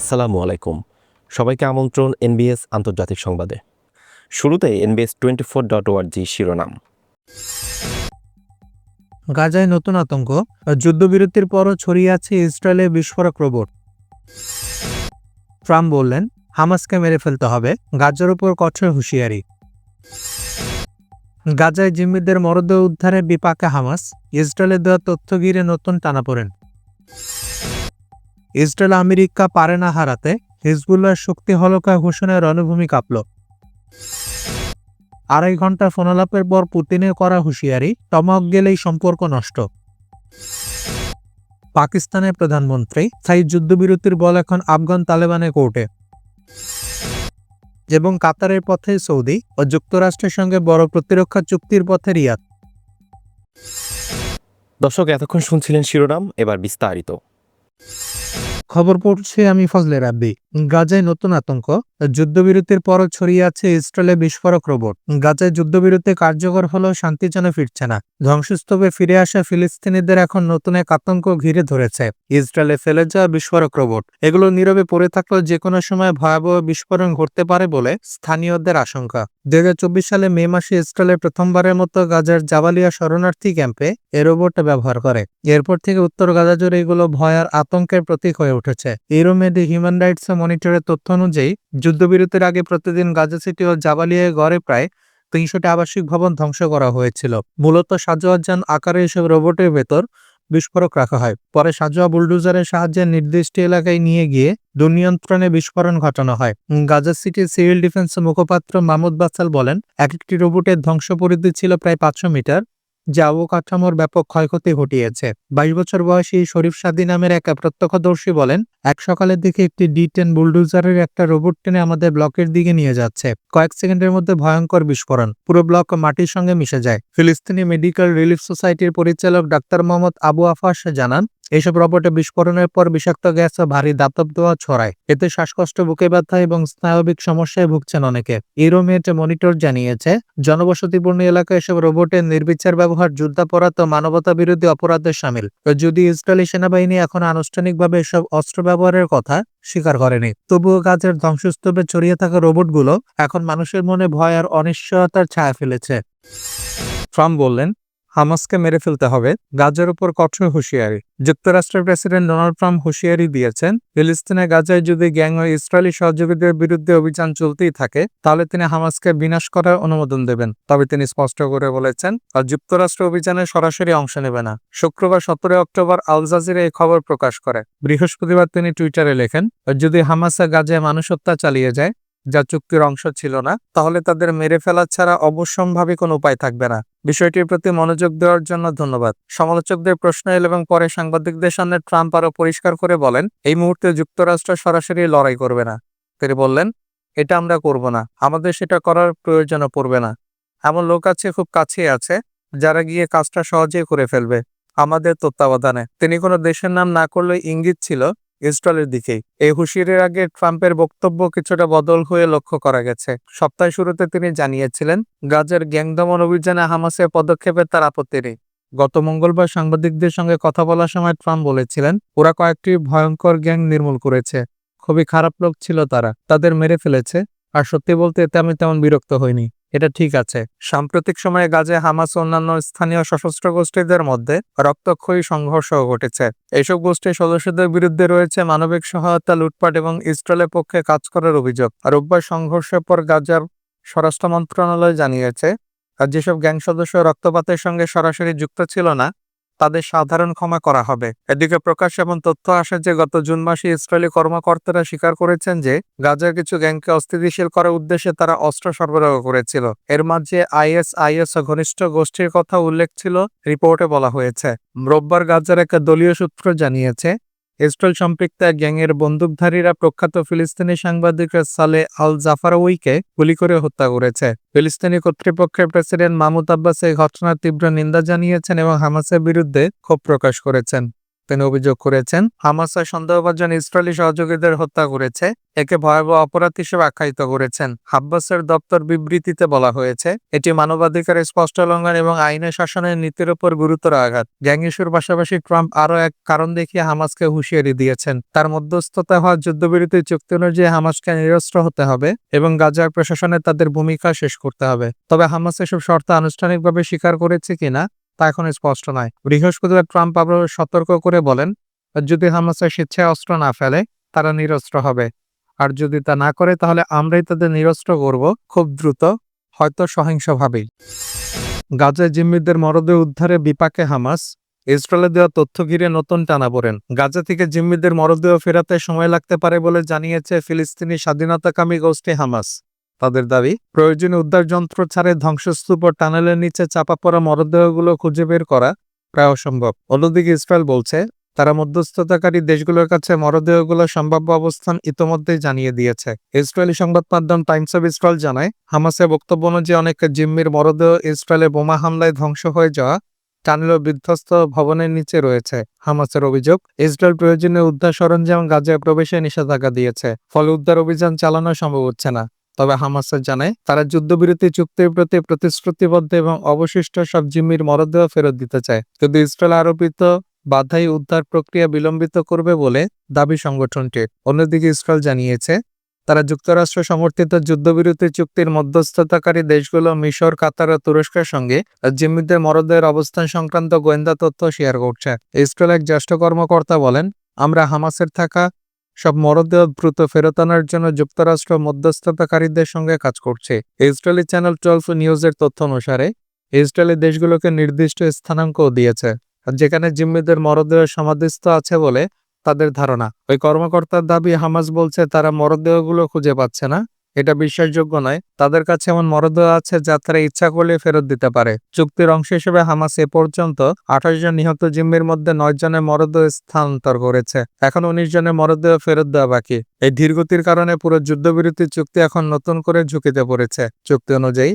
আসসালামু আলাইকুম। সবাইকে আমন্ত্রণ এনবিএস আন্তর্জাতিক সংবাদে। শুরুতে NBS twenty four dot org শিরোনাম। গাজায় নতুন আতঙ্ক, যুদ্ধবিরতির পরও ছড়িয়ে আছে ইসরায়েলে বিস্ফোরক রোবট। ট্রাম্প বললেন, হামাসকে মেরে ফেলতে হবে, গাজার উপর কঠোর হুঁশিয়ারি। গাজায় জিম্মিদের মরদেহ উদ্ধারে বিপাকে হামাস, ইসরায়েলের দেওয়া তথ্য ঘিরে নতুন টানাপোড়েন। ইসরায়েল আমেরিকা পারে না হারাতে হিজবুল্লাহর শক্তি হলকা ঘোষণায় রণভূমি কাঁপল। আড়াই ঘণ্টা ফোনালাপের পর পুতিনের করা হুঁশিয়ারি, টমক গেলেই সম্পর্ক নষ্ট। পাকিস্তানের প্রধানমন্ত্রী স্থায়ী যুদ্ধবিরতির বল এখন আফগান তালেবানের কোর্টে। এবং কাতারের পথে সৌদি ও যুক্তরাষ্ট্রের সঙ্গে বড় প্রতিরক্ষা চুক্তির পথে রিয়াদ। দর্শক, এতক্ষণ শুনছিলেন শিরোনাম, এবার বিস্তারিত। খবর পড়ছে আমি ফজলে রাব্বি। গাজায় নতুন আতঙ্ক। যুদ্ধবিরতির পরও ছড়িয়ে আছে ইসরায়েলে বিস্ফোরক রোবট। গাজায় যুদ্ধবিরতি কার্যকর হলেও শান্তি যেন ফিরছে না। ধ্বংসস্তূপে ফিরে আসা ফিলিস্তিনিদের এখন নতুন এক আতঙ্ক ঘিরে ধরেছে। ইসরায়েলে ফেলে যাওয়া বিস্ফোরক রোবট। এগুলো নীরবে পড়ে থাকলেও যে কোনো সময় ভয়াবহ বিস্ফোরণ ঘটতে পারে বলে স্থানীয়দের আশঙ্কা। দুই সালে মে মাসে ইসরায়েলের প্রথমবারের মতো গাজার জাবালিয়া শরণার্থী ক্যাম্পে এ রোবট ব্যবহার করে। এরপর থেকে উত্তর গাজা জুড়ে এগুলো ভয় আর আতঙ্কের প্রতীক হয়ে উঠেছে। ইউরোমেডি হিউম্যান রাইটস মনিটরের তথ্য অনুযায়ী, যুদ্ধবিরতির আগে প্রতিদিন গাজা সিটি ও জাবালিয়ায় গড়ে প্রায় তিনশোটি আবাসিক ভবন ধ্বংস করা হয়েছিল। মূলত সাজোয়াজান আকারে এসব রোবটের ভেতর বিস্ফোরক রাখা হয়। পরে সাজোয়া বুলডোজারের সাহায্যে নির্দিষ্ট এলাকায় নিয়ে গিয়ে দুর্নিয়ন্ত্রণে বিস্ফোরণ ঘটানো হয়। গাজা সিটির সিভিল ডিফেন্স মুখপাত্র মাহমুদ বাসাল বলেন, এক একটি রোবটের ধ্বংস পরিধি ছিল প্রায় পাঁচশো মিটার। যা অবকাঠামোর ব্যাপক ক্ষয়ক্ষতি ঘটিয়েছে। বাইশ বছর বয়সী শরীফ সাদি নামের এক প্রত্যক্ষদর্শী বলেন, এক সকালের দিকে একটি ডি টেন বুলডোজারের একটা রোবট টেনে আমাদের ব্লকের দিকে নিয়ে যাচ্ছে। কয়েক সেকেন্ডের মধ্যে ভয়ঙ্কর বিস্ফোরণ। পুরো ব্লক মাটির সঙ্গে মিশে যায়। ফিলিস্তিনি মেডিকেল রিলিফ সোসাইটির পরিচালক ডাক্তার মোহাম্মদ আবু আফাস জানান, এসব রোবটে বিস্ফোরণের পর বিষাক্ত গ্যাস ও ভারী দাতব দোয়া ছড়ায়। এতে শ্বাসকষ্ট, বুকে ব্যথা এবং স্নায়বিক সমস্যায় ভুগছেন অনেকে। ইউরোমেট মনিটর জানিয়েছে, জনবসতিপূর্ণ এলাকায় এসব রোবটের নির্বিচার ব্যবহার যুদ্ধাপরাধ ও মানবতা বিরোধী অপরাধে সামিল। যদি ইসরায়েলি সেনাবাহিনী এখন আনুষ্ঠানিকভাবে এসব অস্ত্র ব্যবহারের কথা স্বীকার করেনি, তবুও গাছের ধ্বংসস্তূপে ছড়িয়ে থাকা রোবটগুলো এখন মানুষের মনে ভয় আর অনিশ্চয়তার ছায়া ফেলেছে। ট্রাম্প বললেন হামাসকে মেরে ফেলতে হবে। গাজার উপর কঠোর হুঁশিয়ারি। যুক্তরাষ্ট্রের প্রেসিডেন্ট ডোনাল্ড ট্রাম্প হুঁশিয়ারি দিয়েছেন, ফিলিস্তিনে গাজায় যদি গ্যাং ও ইসরায়েলি সহযোগীদের বিরুদ্ধে অভিযান চলতেই থাকে, তাহলে তিনি হামাসকে বিনাশ করার অনুমোদন দেবেন। তবে তিনি স্পষ্ট করে বলেছেন, আর যুক্তরাষ্ট্র অভিযানে সরাসরি অংশ নেবে না। শুক্রবার সতেরো অক্টোবর আল জাজিরা এই খবর প্রকাশ করে। বৃহস্পতিবার তিনি টুইটারে লেখেন যদি হামাসা গাজায় মানুষ হত্যা চালিয়ে যায় যা চুক্তির অংশ ছিল না, তাহলে তাদের মেরে ফেলা ছাড়া অবশ্যম্ভাবী কোনো উপায় থাকবে না। বিষয়টির প্রতি মনোযোগ দেওয়ার জন্য ধন্যবাদ। সমালোচকদের প্রশ্ন এল এবং পরে সাংবাদিকদের সামনে ট্রাম্প আরও পরিষ্কার করে বলেন, এই মুহূর্তে যুক্তরাষ্ট্র সরাসরি লড়াই করবে না। তিনি বললেন, এটা আমরা করব না। আমাদের সেটা করার প্রয়োজনও পড়বে না। এমন লোক আছে, খুব কাছে আছে, যারা গিয়ে কাজটা সহজেই করে ফেলবে। আমাদের তত্ত্বাবধানে। তিনি কোনো দেশের নাম না করলে ইঙ্গিত ছিল ইসরায়েলের দিকেই এই হুঁশিয়ারির আগে ট্রাম্পের বক্তব্য কিছুটা বদল হয়ে লক্ষ্য করা গেছে। সপ্তাহের শুরুতে তিনি জানিয়েছিলেন, গাজার গ্যাং দমন অভিযানে হামাসের পদক্ষেপে তার আপত্তি নেই। গত মঙ্গলবার সাংবাদিকদের সঙ্গে কথা বলার সময় ট্রাম্প বলেছিলেন, ওরা কয়েকটি ভয়ঙ্কর গ্যাং নির্মূল করেছে। খুবই খারাপ লোক ছিল তারা। তাদের মেরে ফেলেছে। আর সত্যি বলতে এতে আমি তেমন বিরক্ত হইনি এটা ঠিক আছে। সাম্প্রতিক সময়ে গাজে, হামাস অন্যান্য স্থানীয় সশস্ত্র গোষ্ঠীদের মধ্যে রক্তক্ষয়ী সংঘর্ষ ঘটেছে। এইসব গোষ্ঠীর সদস্যদের বিরুদ্ধে রয়েছে মানবিক সহায়তা, লুটপাট এবং ইসরায়েলের পক্ষে কাজ করার অভিযোগ। রোববার সংঘর্ষের পর গাজার স্বরাষ্ট্র মন্ত্রণালয় জানিয়েছে, আর যেসব গ্যাং সদস্য রক্তপাতের সঙ্গে সরাসরি যুক্ত ছিল না তাদের সাধারণ ক্ষমা করা হবে। এদিকে প্রকাশ এবং তথ্য আসে যে, গত জুন মাসে ইসরায়েলি কর্মকর্তারা স্বীকার করেছেন যে, গাজার কিছু গ্যাংকে অস্থিতিশীল করার উদ্দেশ্যে তারা অস্ত্র সরবরাহ করেছিল। এর মাঝে আইএস আইএস ঘনিষ্ঠ গোষ্ঠীর কথা উল্লেখ ছিল, রিপোর্টে বলা হয়েছে। রোববার গাজার একটা দলীয় সূত্র জানিয়েছে ইসরায়েল সম্পৃক্ত গ্যাংয়ের বন্দুকধারীরা প্রখ্যাত ফিলিস্তিনি সাংবাদিক সালে আল জাফারউইকে গুলি করে হত্যা করেছে। ফিলিস্তিনি কর্তৃপক্ষের প্রেসিডেন্ট মাহমুদ আব্বাস এই ঘটনার তীব্র নিন্দা জানিয়েছেন এবং হামাসের বিরুদ্ধে ক্ষোভ প্রকাশ করেছেন। তিনি অভিযোগ করেছেন, হামাসের সন্দেহভাজন ইসরায়েলি সহযোগীদের হত্যা করেছে, একে ভয়াবহ অপরাধ হিসেবে আখ্যায়িত করেছেন। হাব্বাসের দপ্তর বিবৃতিতে বলা হয়েছে, এটি মানবাধিকারের স্পষ্ট লঙ্ঘন এবং আইনের শাসনের নীতির উপর গুরুতর আঘাত। গ্যাং ইস্যুর পাশাপাশি ট্রাম্প আরও এক কারণ দেখিয়ে হামাসকে হুঁশিয়ারি দিয়েছেন। তার মধ্যস্থতা হওয়া যুদ্ধবিরতি চুক্তি অনুযায়ী হামাসকে নিরস্ত্র হতে হবে এবং গাজার প্রশাসনে তাদের ভূমিকা শেষ করতে হবে। তবে হামাস এসব শর্ত আনুষ্ঠানিকভাবে স্বীকার করেছে কিনা তা এখন স্পষ্ট নয়। বৃহস্পতিবার ট্রাম্প আবারও সতর্ক করে বলেন, যদি হামাসের স্বেচ্ছায় অস্ত্র না ফেলে, তারা নিরস্ত্র হবে। আর যদি তা না করে, তাহলে আমরাই তাদের নিরস্ত্র করব খুব দ্রুত, হয়তো সহিংসভাবেই। গাজায় জিম্মিদের মরদেহ উদ্ধারে বিপাকে হামাস, ইসরায়েলে দেওয়া তথ্য ঘিরে নতুন টানা পড়েন গাজা থেকে জিম্মিদের মরদেহ ফেরাতে সময় লাগতে পারে বলে জানিয়েছে ফিলিস্তিনি স্বাধীনতাকামী গোষ্ঠী হামাস। তাদের দাবি, প্রয়োজনীয় উদ্ধার যন্ত্র ছাড়ে ধ্বংসস্তূপ ও টানেলের নিচে চাপা পড়া মরদেহগুলো খুঁজে বের করা প্রায় অসম্ভব। অন্যদিকে ইসরায়েল বলছে, তারা মধ্যস্থতাকারী দেশগুলোর কাছে মরদেহগুলোর সম্ভাব্য অবস্থান ইতোমধ্যেই জানিয়ে দিয়েছে। ইসরায়েলি সংবাদ মাধ্যম টাইমস অব ইসরায়েল জানায় হামাসের বক্তব্য অনুযায়ী অনেক জিম্মির মরদেহ ইসরায়েলে বোমা হামলায় ধ্বংস হয়ে যাওয়া টানেল বিধ্বস্ত ভবনের নিচে রয়েছে। হামাসের অভিযোগ, ইসরায়েল প্রয়োজনীয় উদ্ধার সরঞ্জাম গাজায় প্রবেশে নিষেধাজ্ঞা দিয়েছে, ফলে উদ্ধার অভিযান চালানো সম্ভব হচ্ছে না। তবে হামাসের জানায়, তারা যুদ্ধবিরতি চুক্তির প্রতি প্রতিশ্রুতিবদ্ধ এবং অবশিষ্ট সব জিম্মির মরদেহ ফেরত দিতে চায়। যদি ইসরায়েল আরোপিত বাধাই উদ্ধার প্রক্রিয়া বিলম্বিত করবে বলে দাবি সংগঠনটির। অন্যদিকে ইসরায়েল জানিয়েছে, তারা যুক্তরাষ্ট্র সমর্থিত যুদ্ধবিরতি চুক্তির মধ্যস্থতাকারী দেশগুলো মিশর, কাতার ও তুরস্কের সঙ্গে জিম্মিদের মরদেহের অবস্থান সংক্রান্ত গোয়েন্দা তথ্য শেয়ার করছে। ইসরায়েল এক জ্যেষ্ঠ কর্মকর্তা বলেন, আমরা হামাসের থাকা সব মরদেহ দ্রুত ফেরত আনার জন্য যুক্তরাষ্ট্র মধ্যস্থতাকারীদের সঙ্গে কাজ করছে। ইসরায়েলি চ্যানেল টুয়েলভ নিউজের তথ্য অনুসারে, ইসরায়েলি দেশগুলোকে নির্দিষ্ট স্থানাঙ্ক দিয়েছে, যেখানে জিম্মিদের মরদেহ সমাধিস্থ আছে বলে তাদের ধারণা। ওই কর্মকর্তার দাবি হামাস বলছে, তারা মরদেহগুলো খুঁজে পাচ্ছে না। এটা বিশ্বাসযোগ্য নয়। তাদের কাছে এমন মরদেহ আছে যা তারা ইচ্ছা করলে ফেরত দিতে পারে। চুক্তির অংশ হিসেবে হামাস এ পর্যন্ত আঠাশ জন নিহত জিম্মির মধ্যে নয় জনের মরদেহ স্থানান্তর করেছে। এখন উনিশ জনের মরদেহ ফেরত দেওয়া বাকি। এই ধীরগতির কারণে পুরো যুদ্ধবিরতি চুক্তি এখন নতুন করে ঝুঁকিতে পড়েছে। চুক্তি অনুযায়ী,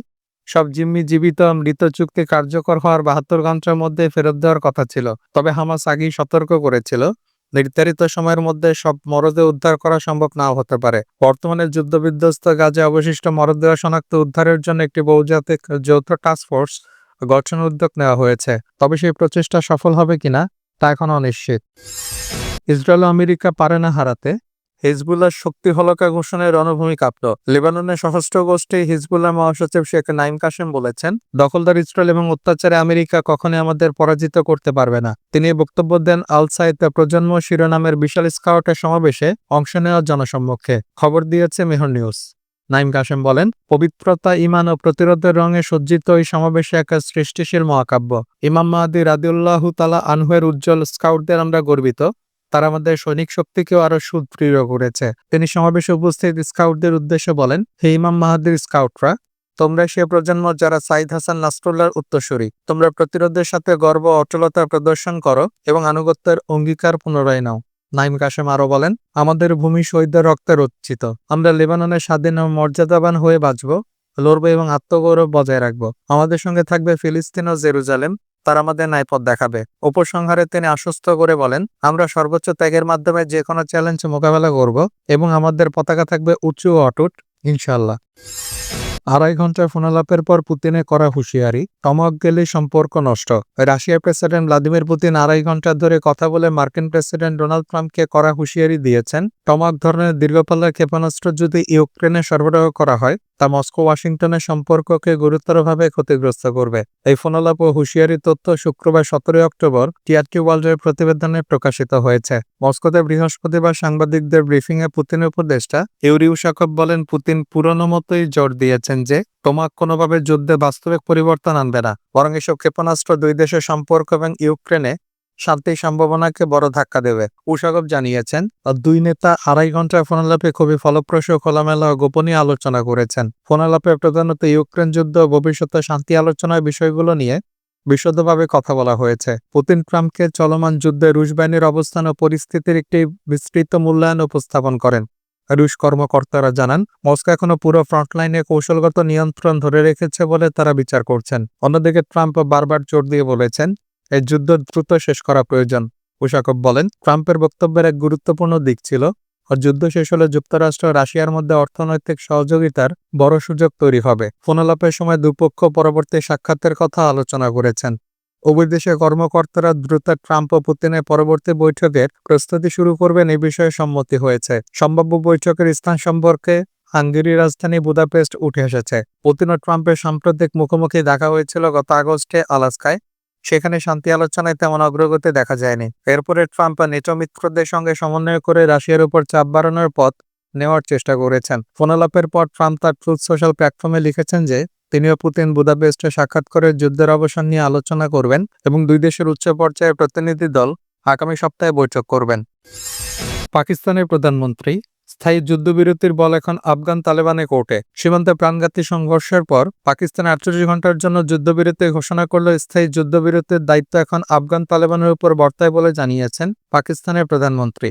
সব জিম্মি জীবিত মৃত চুক্তি কার্যকর হওয়ার বাহাত্তর ঘণ্টার মধ্যে ফেরত দেওয়ার কথা ছিল। তবে হামাস আগেই সতর্ক করেছিল। নির্ধারিত সময়ের মধ্যে সব মরদে উদ্ধার করা সম্ভব নাও হতে পারে। বর্তমানে যুদ্ধবিধ্বস্ত গাজে অবশিষ্ট মরদেহ শনাক্ত উদ্ধারের জন্য একটি বহুজাতিক যৌথ টাস্ক ফোর্স গঠনের উদ্যোগ নেওয়া হয়েছে। তবে সেই প্রচেষ্টা সফল হবে কিনা তা এখন অনিশ্চিত ইসরায়েল আমেরিকা পারে না হারাতে। হিজবুল্লাহ শক্তি হলকা ঘোষণায় রণভূমি কাঁপল। লেবাননের সশস্ত্র গোষ্ঠী হিজবুল্লাহ মহাসচিব শেখ নাইম কাসেম বলেছেন, দখলদার ইসরায়েল এবং অত্যাচারে আমেরিকা কখনই আমাদের পরাজিত করতে পারবে না। তিনি বক্তব্য দেন আল সাইদ প্রজন্ম শিরোনামের বিশাল স্কাউটের সমাবেশে অংশ নেওয়ার জনসম্মুখে। খবর দিয়েছে মেহর নিউজ। নাইম কাসেম বলেন, পবিত্রতা ইমান ও প্রতিরোধের রঙে সজ্জিত এই সমাবেশে এক সৃষ্টিশীল মহাকাব্য। ইমাম মাহাদি রাদিউল্লাহ তালা আনহুয়ের উজ্জ্বল স্কাউটদের আমরা গর্বিত। তারা আমাদের সৈনিক শক্তিকেও আরও সুদৃঢ় করেছে। তিনি সমাবেশে উপস্থিত স্কাউটদের উদ্দেশ্যে বলেন, হে ইমাম মাহাদির স্কাউটরা, তোমরা সে প্রজন্ম যারা সাইদ হাসান নাসরুল্লাহর উত্তরসূরি, তোমরা প্রতিরোধের সাথে গর্ব অটলতা প্রদর্শন করো এবং আনুগত্যের অঙ্গীকার পুনরায় নাও। নাইম কাশেম আরও বলেন, আমাদের ভূমি শহীদদের রক্তে রচিত। আমরা লেবাননের স্বাধীন ও মর্যাদাবান হয়ে বাঁচব, লড়বো এবং আত্মগৌরব বজায় রাখব। আমাদের সঙ্গে থাকবে ফিলিস্তিন ও জেরুজালেম তার আমাদের ন্যায়পথ দেখাবে। উপসংহারে তিনি আশ্বস্ত করে বলেন, আমরা সর্বোচ্চ ত্যাগের মাধ্যমে যে কোনো চ্যালেঞ্জ মোকাবেলা করব এবং আমাদের পতাকা থাকবে উঁচু অটুট ইনশাল্লাহ আড়াই ঘণ্টার ফোনালাপের পর পুতিনের করা হুঁশিয়ারি টমক গেলে সম্পর্ক নষ্ট। রাশিয়ার প্রেসিডেন্ট ভ্লাদিমির পুতিন আড়াই ঘণ্টা ধরে কথা বলে মার্কিন প্রেসিডেন্ট ডোনাল্ড ট্রাম্পকে করা হুঁশিয়ারি দিয়েছেন টমক ধরনের দীর্ঘপাল্লার ক্ষেপণাস্ত্র যদি ইউক্রেনে সরবরাহ করা হয় তা মস্কো, ওয়াশিংটনের সম্পর্ককে গুরুতরভাবে ক্ষতিগ্রস্ত করবে। এই ফোনালাপ ও হুঁশিয়ারি তথ্য শুক্রবার সতেরোই অক্টোবর টিআরটি ওয়ার্ল্ডের প্রতিবেদনে প্রকাশিত হয়েছে। মস্কোতে বৃহস্পতিবার সাংবাদিকদের ব্রিফিংয়ে পুতিনের উপদেষ্টা ইউরি উশাকভ বলেন, পুতিন পুরনো মতোই জোর দিয়েছেন যে তোমাক কোনোভাবে যুদ্ধে বাস্তবিক পরিবর্তন আনবে না। বরং এসব ক্ষেপণাস্ত্র দুই দেশের সম্পর্ক এবং ইউক্রেনে শান্তির সম্ভাবনাকে বড় ধাক্কা দেবে। উশাকব জানিয়েছেন, দুই নেতা আড়াই ঘণ্টার ফোনালাপে খুবই ফলপ্রসূ খোলামেলা ও গোপনীয় আলোচনা করেছেন। ফোনালাপে প্রধানত ইউক্রেন যুদ্ধ ভবিষ্যতে শান্তি আলোচনার বিষয়গুলো নিয়ে বিশদভাবে কথা বলা হয়েছে। পুতিন ট্রাম্পকে চলমান যুদ্ধে রুশ বাহিনীর অবস্থান ও পরিস্থিতির একটি বিস্তৃত মূল্যায়ন উপস্থাপন করেন। রুশ কর্মকর্তারা জানান, মস্কো এখনও পুরো ফ্রন্টলাইনে কৌশলগত নিয়ন্ত্রণ ধরে রেখেছে বলে তারা বিচার করছেন। অন্যদিকে ট্রাম্প বারবার জোর দিয়ে বলেছেন এই যুদ্ধ দ্রুত শেষ করা প্রয়োজন। উশাকব বলেন, ট্রাম্পের বক্তব্যের এক গুরুত্বপূর্ণ দিক ছিল, আর যুদ্ধ শেষ হলে যুক্তরাষ্ট্র রাশিয়ার মধ্যে অর্থনৈতিক সহযোগিতার বড় সুযোগ তৈরি হবে। ফোনালাপের সময় দুপক্ষ পরবর্তী সাক্ষাতের কথা আলোচনা করেছেন। উভয় দেশের কর্মকর্তারা দ্রুত ট্রাম্প ও পুতিনের পরবর্তী বৈঠকের প্রস্তুতি শুরু করবেন এ বিষয়ে সম্মতি হয়েছে। সম্ভাব্য বৈঠকের স্থান সম্পর্কে হাঙ্গেরির রাজধানী বুদাপেস্ট উঠে এসেছে। পুতিন ও ট্রাম্পের সাম্প্রতিক মুখোমুখি দেখা হয়েছিল গত আগস্টে আলাস্কায়। সেখানে শান্তি আলোচনায় তেমন অগ্রগতি দেখা যায়নি। এরপরে ট্রাম্প নেটো মিত্রদের সঙ্গে সমন্বয় করে রাশিয়ার উপর চাপ বাড়ানোর পথ নেওয়ার চেষ্টা করেছেন। ফোনালাপের পর ট্রাম্প তার ট্রুথ সোশ্যাল প্ল্যাটফর্মে লিখেছেন যে, তিনিও পুতিন বুদাপেস্টে সাক্ষাৎ করে যুদ্ধের অবসান নিয়ে আলোচনা করবেন এবং দুই দেশের উচ্চ পর্যায়ের প্রতিনিধি দল আগামী সপ্তাহে বৈঠক করবেন। পাকিস্তানের প্রধানমন্ত্রী স্থায়ী যুদ্ধবিরতির বল এখন আফগান তালেবানে কোর্টে। সীমান্তে প্রাণঘাতী সংঘর্ষের পর পাকিস্তান আটচল্লিশ ঘণ্টার জন্য যুদ্ধবিরতি ঘোষণা করলেও স্থায়ী যুদ্ধবিরতির দায়িত্ব এখন আফগান তালেবানের উপর বর্তায় বলে জানিয়েছেন পাকিস্তানের প্রধানমন্ত্রী।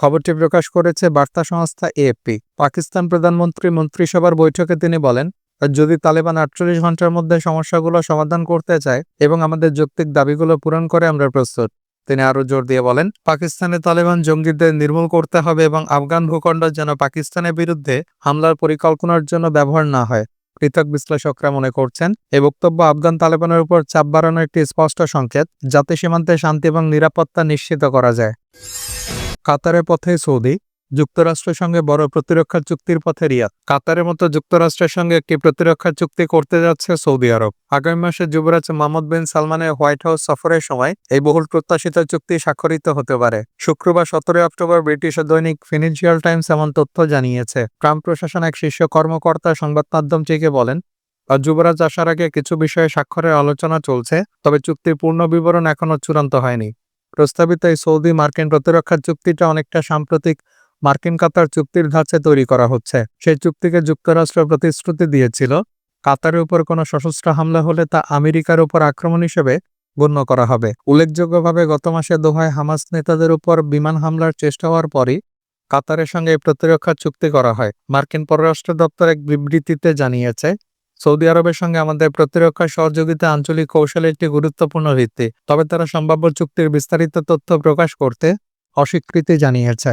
খবরটি প্রকাশ করেছে বার্তা সংস্থা এএফপি। পাকিস্তান প্রধানমন্ত্রী মন্ত্রিসভার বৈঠকে তিনি বলেন, যদি তালেবান আটচল্লিশ ঘণ্টার মধ্যে সমস্যাগুলো সমাধান করতে চায় এবং আমাদের যৌক্তিক দাবিগুলো পূরণ করে, আমরা প্রস্তুত। তিনি আরও জোর দিয়ে বলেন, পাকিস্তানে তালেবান জঙ্গিদের নির্মূল করতে হবে এবং আফগান ভূখণ্ড যেন পাকিস্তানের বিরুদ্ধে হামলার পরিকল্পনার জন্য ব্যবহার না হয়। পৃথক বিশ্লেষকরা মনে করছেন এই বক্তব্য আফগান তালেবানের উপর চাপ বাড়ানোর একটি স্পষ্ট সংকেত, যাতে সীমান্তে শান্তি এবং নিরাপত্তা নিশ্চিত করা যায়। কাতারের পথে সৌদি যুক্তরাষ্ট্রের সঙ্গে বড় প্রতিরক্ষা চুক্তির পথে রিয়াদ। কাতারের মতো যুক্তরাষ্ট্রের সঙ্গে একটি প্রতিরক্ষা চুক্তি করতে যাচ্ছে সৌদি আরব। আগামী মাসে যুবরাজ মোহাম্মদ বিন সালমানের হোয়াইট হাউস সফরের সময় এই বহুল প্রত্যাশিত চুক্তি স্বাক্ষরিত হতে পারে। শুক্রবার সতেরোই অক্টোবর ব্রিটিশ দৈনিক ফিনান্সিয়াল টাইমস এমন তথ্য জানিয়েছে। ট্রাম্প প্রশাসন এক শীর্ষ কর্মকর্তা সংবাদ মাধ্যমটিকে বলেন যুবরাজ আসার আগে কিছু বিষয়ে স্বাক্ষরের আলোচনা চলছে, তবে চুক্তির পূর্ণ বিবরণ এখনও চূড়ান্ত হয়নি। প্রস্তাবিত এই সৌদি মার্কিন প্রতিরক্ষা চুক্তিটা অনেকটা সাম্প্রতিক মার্কিন কাতার চুক্তির ধাঁচে তৈরি করা হচ্ছে। সেই চুক্তিকে যুক্তরাষ্ট্র প্রতিশ্রুতি দিয়েছিল, কাতারের উপর কোনো সশস্ত্র হামলা হলে তা আমেরিকার উপর আক্রমণ হিসেবে গণ্য করা হবে। উল্লেখযোগ্যভাবে গত মাসে দোহায় হামাস নেতাদের উপর বিমান হামলার চেষ্টা হওয়ার পরই কাতারের সঙ্গে প্রতিরক্ষা চুক্তি করা হয়। মার্কিন পররাষ্ট্র দপ্তর এক বিবৃতিতে জানিয়েছে, সৌদি আরবের সঙ্গে আমাদের প্রতিরক্ষা সহযোগিতা আঞ্চলিক কৌশলের একটি গুরুত্বপূর্ণ ভিত্তি, তবে তারা সম্ভাব্য চুক্তির বিস্তারিত তথ্য প্রকাশ করতে অস্বীকৃতি জানিয়েছে।